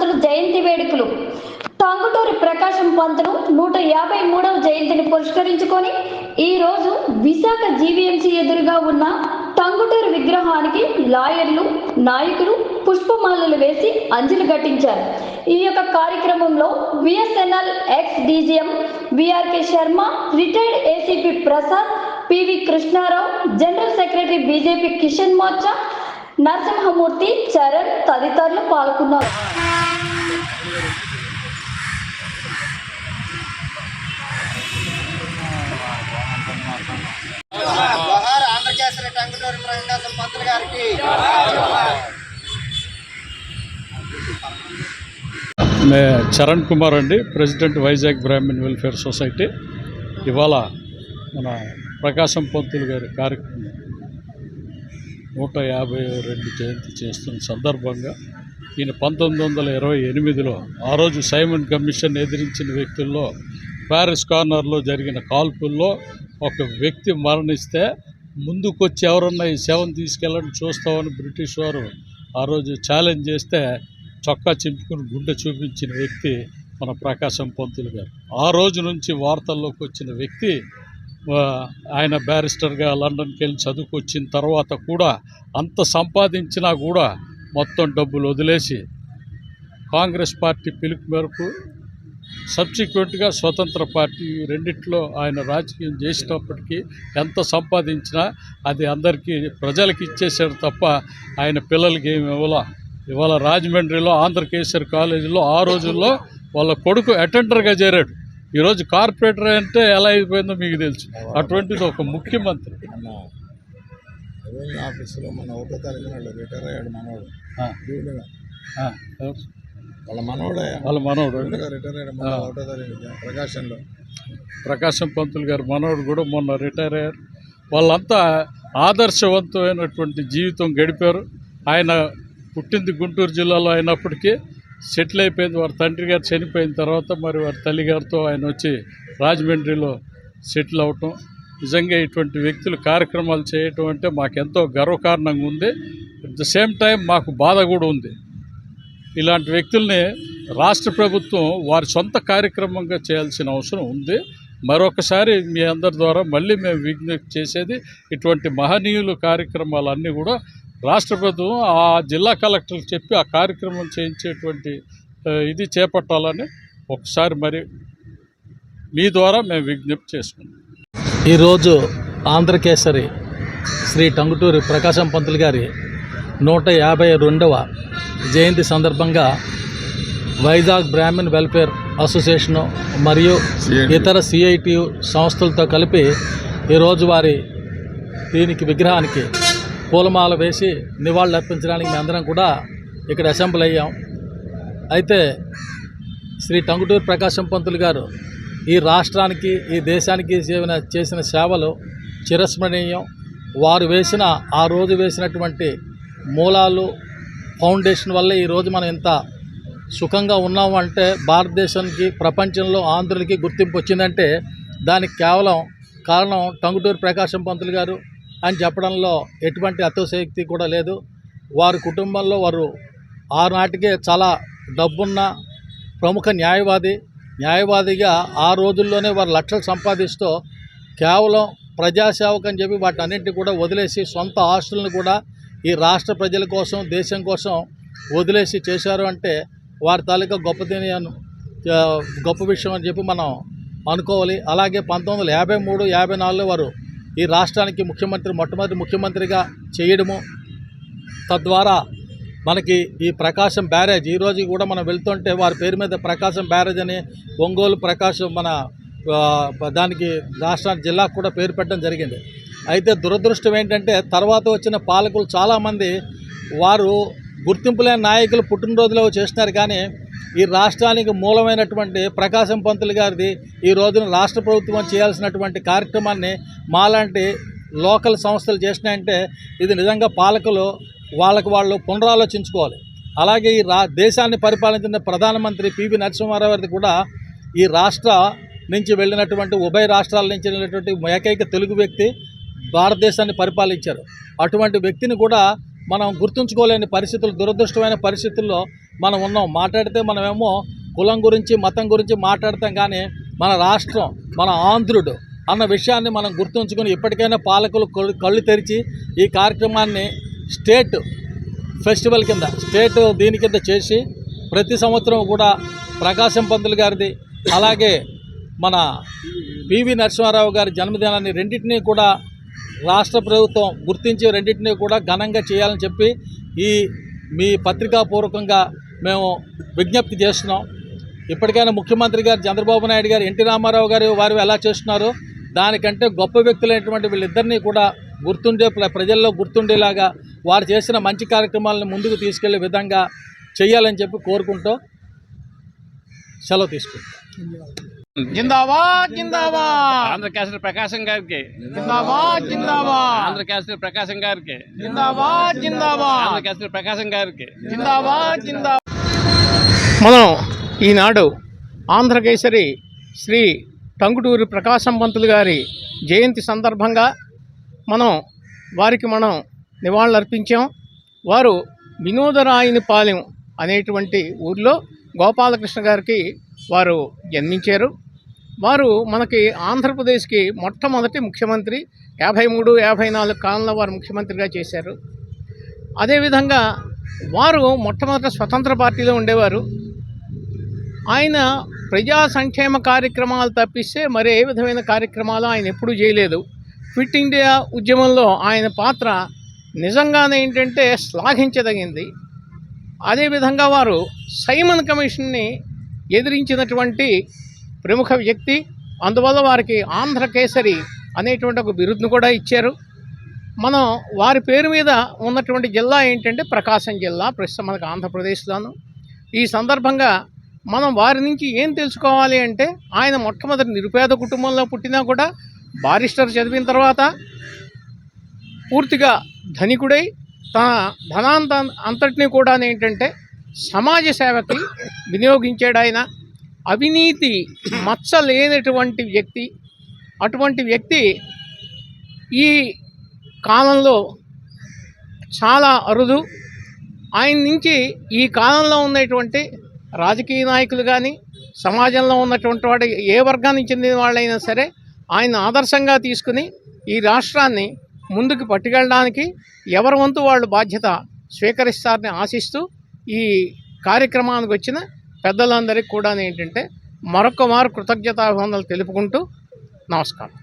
పంతులు జయంతి వేడుకలు. టంగుటూరి ప్రకాశం పంతులు నూట యాభై మూడవ జయంతిని పురస్కరించుకొని ఈ రోజు విశాఖ జీవీఎంసీ ఎదురుగా ఉన్న టంగుటూరు విగ్రహానికి లాయర్లు నాయకులు పుష్పమాలలు వేసి అంజలి ఘటించారు. ఈ యొక్క కార్యక్రమంలో VSNL ex DGM VRK Sharma retired ACP Prasad PV Krishnarao general secretary BJP Kisan Morcha Narasimhamurthy Charan తదితరులు పాల్గొన్నారు. జోహార్ టంగుటూరి ప్రకాశం పంతులు గారికి. మే చరణ్ కుమార్ అండి president Vizag Brahmin welfare society. ఇవాళ మన ప్రకాశం పంతులు గారి కార్యక్రమం నూట యాభై రెండు జయంతి చేస్తున్న సందర్భంగా ఈయన పంతొమ్మిది వందల ఇరవై ఎనిమిదిలో ఆ రోజు సైమన్ కమిషన్ ఎదిరించిన వ్యక్తుల్లో ప్యారిస్ కార్నర్లో జరిగిన కాల్పుల్లో ఒక వ్యక్తి మరణిస్తే ముందుకొచ్చి ఎవరన్నా ఈ శవం తీసుకెళ్ళని చూస్తామని బ్రిటిష్ వారు ఆ రోజు ఛాలెంజ్ చేస్తే చొక్కా చింపుకుని గుండె చూపించిన వ్యక్తి మన ప్రకాశం పంతులు గారు. ఆ రోజు నుంచి వార్తల్లోకి వచ్చిన వ్యక్తి ఆయన బ్యారిస్టర్గా లండన్కి వెళ్ళి చదువుకొచ్చిన తర్వాత కూడా అంత సంపాదించినా కూడా మొత్తం డబ్బులు వదిలేసి కాంగ్రెస్ పార్టీ పిలుపు మేరకు సబ్సిక్వెంట్గా స్వతంత్ర పార్టీ రెండిట్లో ఆయన రాజకీయం చేసినప్పటికీ ఎంత సంపాదించినా అది అందరికీ ప్రజలకు ఇచ్చేసాడు తప్ప ఆయన పిల్లలకి ఏమి ఇవ్వాల ఇవాళ రాజమండ్రిలో ఆంధ్రకేశ్వర్ కాలేజీలో ఆ రోజుల్లో వాళ్ళ కొడుకు అటెండర్గా చేరాడు. ఈరోజు కార్పొరేటర్ అంటే ఎలా అయిపోయిందో మీకు తెలుసు. అటువంటిది ఒక ముఖ్యమంత్రి. రెవెన్యూ ఆఫీసులో మన ఒకటో వాళ్ళు రిటైర్ అయ్యాడు మనోడు. ఎవరు? వాళ్ళ మనోడే. వాళ్ళ మనవడు డ్యూటీగా రిటైర్ అయ్యాడు మన ఒకటో తారీఖు ప్రకాశంలో. ప్రకాశం పంతులు గారు మనవడు కూడా మొన్న రిటైర్ అయ్యారు. వాళ్ళంతా ఆదర్శవంతమైనటువంటి జీవితం గడిపారు. ఆయన పుట్టింది గుంటూరు జిల్లాలో అయినప్పటికీ సెటిల్ అయిపోయింది. వారి తండ్రి గారు చనిపోయిన తర్వాత మరి వారి తల్లిగారితో ఆయన వచ్చి రాజమండ్రిలో సెటిల్ అవటం నిజంగా ఇటువంటి వ్యక్తులు కార్యక్రమాలు చేయటం అంటే మాకెంతో గర్వకారణంగా ఉంది. అట్ ద సేమ్ టైం మాకు బాధ కూడా ఉంది. ఇలాంటి వ్యక్తుల్ని రాష్ట్ర ప్రభుత్వం వారి సొంత కార్యక్రమంగా చేయాల్సిన అవసరం ఉంది. మరొకసారి మీ అందరి ద్వారా మళ్ళీ మేము విజ్ఞప్తి చేసేది ఇటువంటి మహనీయులు కార్యక్రమాలన్నీ కూడా రాష్ట్ర ప్రభుత్వం ఆ జిల్లా కలెక్టర్కి చెప్పి ఆ కార్యక్రమం చేయించేటువంటి ఇది చేపట్టాలని ఒకసారి మరి మీ ద్వారా మేము విజ్ఞప్తి చేసుకున్నాం. ఈరోజు ఆంధ్రకేసరి శ్రీ టంగుటూరి ప్రకాశం పంతులు గారి నూట యాభై రెండవ జయంతి సందర్భంగా వైజాగ్ బ్రాహ్మణ్ వెల్ఫేర్ అసోసియేషను మరియు ఇతర సిఐటి సంస్థలతో కలిపి ఈరోజు వారి దీనికి విగ్రహానికి పూలమాల వేసి నివాళులు అర్పించడానికి మేమందరం కూడా ఇక్కడ అసెంబ్లీ అయ్యాం. అయితే శ్రీ టంగుటూరి ప్రకాశం పంతులు గారు ఈ రాష్ట్రానికి ఈ దేశానికి చేసిన చేసిన సేవలు చిరస్మరణీయం. వారు వేసిన ఆ రోజు వేసినటువంటి మూలాలు ఫౌండేషన్ వల్ల ఈరోజు మనం ఇంత సుఖంగా ఉన్నాము అంటే భారతదేశానికి ప్రపంచంలో ఆంధ్రులకి గుర్తింపు వచ్చిందంటే దానికి కేవలం కారణం టంగుటూరు ప్రకాశం పంతులు గారు అని చెప్పడంలో ఎటువంటి అతిశయోక్తి కూడా లేదు. వారి కుటుంబంలో వారు ఆనాటికే చాలా డబ్బున్న ప్రముఖ న్యాయవాది న్యాయవాదిగా ఆ రోజుల్లోనే వారు లక్షలు సంపాదిస్తూ కేవలం ప్రజాసేవకు అని చెప్పి వాటి అన్నింటినీ కూడా వదిలేసి సొంత ఆస్తులను కూడా ఈ రాష్ట్ర ప్రజల కోసం దేశం కోసం వదిలేసి చేశారు అంటే వారి తాలూకా గొప్పదని గొప్ప విషయం అని చెప్పి మనం అనుకోవాలి. అలాగే పంతొమ్మిది వందల యాభై మూడు యాభై నాలుగులో వారు ఈ రాష్ట్రానికి ముఖ్యమంత్రి మొట్టమొదటి ముఖ్యమంత్రిగా చేయడము తద్వారా మనకి ఈ ప్రకాశం బ్యారేజ్ ఈ రోజు కూడా మనం వెళ్తుంటే వారి పేరు మీద ప్రకాశం బ్యారేజ్ అని ఒంగోలు ప్రకాశం మన దానికి రాష్ట్రానికి జిల్లాకు కూడా పేరు పెట్టడం జరిగింది. అయితే దురదృష్టం ఏంటంటే తర్వాత వచ్చిన పాలకులు చాలామంది వారు గుర్తింపు లేని నాయకులు పుట్టినరోజులో చేస్తున్నారు కానీ ఈ రాష్ట్రానికి మూలమైనటువంటి ప్రకాశం పంతులు గారిది ఈ రోజున రాష్ట్ర ప్రభుత్వం చేయాల్సినటువంటి కార్యక్రమాన్ని మాలాంటి లోకల్ సంస్థలు చేసినాయంటే ఇది నిజంగా పాలకులు వాళ్ళకు వాళ్ళు పునరాలోచించుకోవాలి. అలాగే ఈ రా దేశాన్ని పరిపాలించిన ప్రధానమంత్రి పివి నరసింహారావు కూడా ఈ రాష్ట్ర నుంచి వెళ్ళినటువంటి ఉభయ రాష్ట్రాల నుంచి వెళ్ళినటువంటి ఏకైక తెలుగు వ్యక్తి భారతదేశాన్ని పరిపాలించారు. అటువంటి వ్యక్తిని కూడా మనం గుర్తుంచుకోలేని పరిస్థితులు దురదృష్టమైన పరిస్థితుల్లో మనం ఉన్నాం. మాట్లాడితే మనమేమో కులం గురించి మతం గురించి మాట్లాడతాం కానీ మన రాష్ట్రం మన ఆంధ్రుడు అన్న విషయాన్ని మనం గుర్తుంచుకొని ఇప్పటికైనా పాలకులు కళ్ళు తెరిచి ఈ కార్యక్రమాన్ని స్టేట్ ఫెస్టివల్ కింద స్టేట్ దీని కింద చేసి ప్రతి సంవత్సరం కూడా ప్రకాశం పంతులు గారిది అలాగే మన పివి నరసింహారావు గారి జన్మదినాన్ని రెండింటినీ కూడా రాష్ట్ర ప్రభుత్వం గుర్తించి రెండింటినీ కూడా ఘనంగా చేయాలని చెప్పి ఈ మీ పత్రికాపూర్వకంగా మేము విజ్ఞప్తి చేస్తున్నాం. ఇప్పటికైనా ముఖ్యమంత్రి గారు చంద్రబాబు నాయుడు గారు ఎన్టీ రామారావు గారు వారు ఎలా చేస్తున్నారు దానికంటే గొప్ప వ్యక్తులైనటువంటి వీళ్ళిద్దరినీ కూడా గుర్తుండే ప్ర- ప్రజల్లో గుర్తుండేలాగా వారు చేసిన మంచి కార్యక్రమాలను ముందుకు తీసుకెళ్ళే విధంగా చేయాలని చెప్పి కోరుకుంటూ సెలవు తీసుకుంటాం జిందాబాద్ జిందాబాద్. ఆంధ్రకేసరి ప్రకాశం గారికి. జిందాబాద్ జిందాబాద్. ఆంధ్రకేసరి ప్రకాశం గారికి. జిందాబాద్ జిందాబాద్. ఆంధ్రకేసరి ప్రకాశం గారికి. జిందాబాద్ జిందాబాద్. మనం ఈనాడు ఆంధ్రకేసరి శ్రీ టంగుటూరి ప్రకాశం పంతులు గారి జయంతి సందర్భంగా మనం వారికి మనం నివాళులర్పించాం. వారు వినోదరాయనిపాలెం అనేటువంటి ఊర్లో గోపాలకృష్ణ గారికి వారు జన్మించారు. వారు మనకి ఆంధ్రప్రదేశ్కి మొట్టమొదటి ముఖ్యమంత్రి యాభై మూడు యాభై నాలుగు కాలంలో వారు ముఖ్యమంత్రిగా చేశారు. అదేవిధంగా వారు మొట్టమొదట స్వతంత్ర పార్టీలో ఉండేవారు. ఆయన ప్రజా సంక్షేమ కార్యక్రమాలు తప్పిస్తే మరే ఏ విధమైన కార్యక్రమాలు ఆయన ఎప్పుడూ చేయలేదు. ఫిట్ ఇండియా ఉద్యమంలో ఆయన పాత్ర నిజంగానే ఏంటంటే శ్లాఘించదగింది. అదేవిధంగా వారు సైమన్ కమిషన్ని ఎదిరించినటువంటి ప్రముఖ వ్యక్తి అందువల్ల వారికి ఆంధ్ర కేసరి అనేటువంటి ఒక బిరుదును కూడా ఇచ్చారు. మనం వారి పేరు మీద ఉన్నటువంటి జిల్లా ఏంటంటే ప్రకాశం జిల్లా ప్రస్తుతం మనకు ఆంధ్రప్రదేశ్లోను. ఈ సందర్భంగా మనం వారి నుంచి ఏం తెలుసుకోవాలి అంటే ఆయన మొట్టమొదటి నిరుపేద కుటుంబంలో పుట్టినా కూడా బారిస్టర్ చదివిన తర్వాత పూర్తిగా ధనికుడై తన ధనాంత అంతటినీ కూడా ఏంటంటే సమాజ సేవకి వినియోగించాడు ఆయన. అవినీతి మచ్చ లేనటువంటి వ్యక్తి. అటువంటి వ్యక్తి ఈ కాలంలో చాలా అరుదు. ఆయన నుంచి ఈ కాలంలో ఉన్నటువంటి రాజకీయ నాయకులు కానీ సమాజంలో ఉన్నటువంటి వాడు ఏ వర్గానికి చెందిన వాళ్ళైనా సరే ఆయన ఆదర్శంగా తీసుకుని ఈ రాష్ట్రాన్ని ముందుకు పట్టుకెళ్ళడానికి ఎవరి వంతు వాళ్ళు బాధ్యత స్వీకరిస్తారని ఆశిస్తూ ఈ కార్యక్రమానికి వచ్చిన పెద్దలందరికీ కూడా ఏంటంటే మరొక మారు కృతజ్ఞతాభివందనలు తెలుపుకుంటూ నమస్కారం.